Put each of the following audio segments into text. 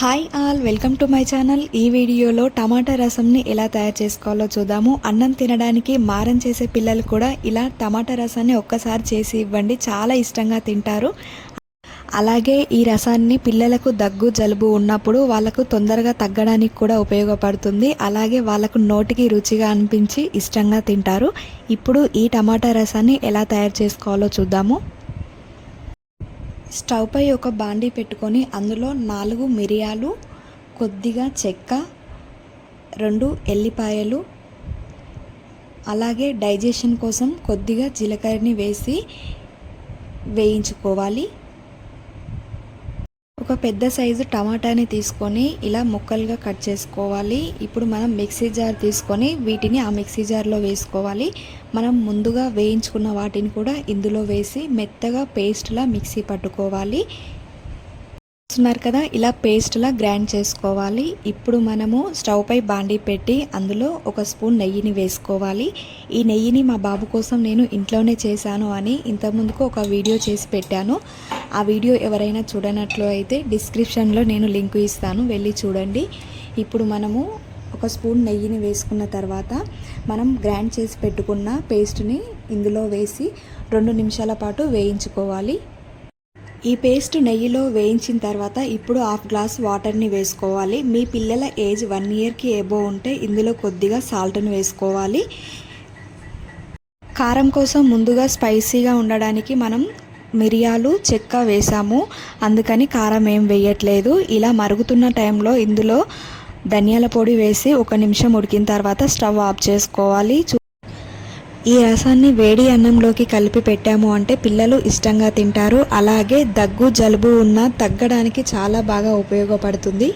Hi all welcome to my channel ఈ వీడియోలో టమాటా రసంని ఎలా తయారు చేసుకోవాలో చూద్దాము. అన్నం తినడానికి మారం చేసే పిల్లలు కూడా ఇలా టమాటా రసాన్ని ఒక్కసారి చేసి ఇవ్వండి. చాలా ఇష్టంగా తింటారు. అలాగే ఈ రసాన్ని పిల్లలకు దగ్గు జలుబు ఉన్నప్పుడు వాళ్ళకు తొందరగా తగ్గడానికి కూడా ఉపయోగపడుతుంది. అలాగే వాళ్ళకు నోటికి రుచిగా అనిపించి ఇష్టంగా తింటారు. ఇప్పుడు ఈ టమాటా రసాన్ని ఎలా తయారు చేసుకోవాలో చూద్దాము. స్టవ్ పై ఒక బాండీ పెట్టుకొని అందులో నాలుగు మిరియాలు కొద్దిగా చెక్క రెండు ఎల్లిపాయలు అలాగే డైజెషన్ కోసం కొద్దిగా జీలకర్రని వేసి వేయించుకోవాలి. ఒక పెద్ద సైజు టమాటాని తీసుకొని ఇలా ముక్కలుగా కట్ చేసుకోవాలి. ఇప్పుడు మనం మిక్సీ జార్ తీసుకొని వీటిని ఆ మిక్సీ జార్లో వేసుకోవాలి. మనం ముందుగా వేయించుకున్న వాటిని కూడా ఇందులో వేసి మెత్తగా పేస్ట్లా మిక్సీ పట్టుకోవాలి. చూస్తున్నారు కదా ఇలా పేస్ట్లా గ్రైండ్ చేసుకోవాలి. ఇప్పుడు మనము స్టవ్ పై బాండీ పెట్టి అందులో ఒక స్పూన్ నెయ్యిని వేసుకోవాలి. ఈ నెయ్యిని మా బాబు కోసం నేను ఇంట్లోనే చేశాను అని ఇంతకుముందుకు ఒక వీడియో చేసి పెట్టాను. ఆ వీడియో ఎవరైనా చూడనట్లు అయితే డిస్క్రిప్షన్లో నేను లింక్ ఇస్తాను వెళ్ళి చూడండి. ఇప్పుడు మనము ఒక స్పూన్ నెయ్యిని వేసుకున్న తర్వాత మనం గ్రైండ్ చేసి పెట్టుకున్న పేస్ట్ని ఇందులో వేసి రెండు నిమిషాల పాటు వేయించుకోవాలి. ఈ పేస్ట్ నెయ్యిలో వేయించిన తర్వాత ఇప్పుడు హాఫ్ గ్లాస్ వాటర్ని వేసుకోవాలి. మీ పిల్లల ఏజ్ వన్ ఇయర్కి ఏబో ఉంటే ఇందులో కొద్దిగా సాల్ట్ని వేసుకోవాలి. కారం కోసం ముందుగా స్పైసీగా ఉండడానికి మనం మిరియాలు చెక్క వేసాము. అందుకని కారం ఏం వేయట్లేదు. ఇలా మరుగుతున్న టైంలో ఇందులో ధనియాల పొడి వేసి ఒక నిమిషం ఉడికిన తర్వాత స్టవ్ ఆఫ్ చేసుకోవాలి. ఈ రసాన్ని వేడి అన్నంలోకి కలిపి పెట్టాము అంటే పిల్లలు ఇష్టంగా తింటారు. అలాగే దగ్గు జలుబు ఉన్న తగ్గడానికి చాలా బాగా ఉపయోగపడుతుంది.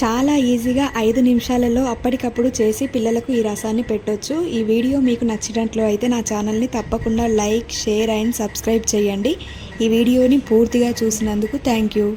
చాలా ఈజీగా ఐదు నిమిషాలలో అప్పటికప్పుడు చేసి పిల్లలకు ఈ రసాన్ని పెట్టొచ్చు. ఈ వీడియో మీకు నచ్చినట్లు అయితే నా ఛానల్ని తప్పకుండా లైక్ షేర్ అండ్ సబ్స్క్రైబ్ చేయండి. ఈ వీడియోని పూర్తిగా చూసినందుకు థ్యాంక్ యూ.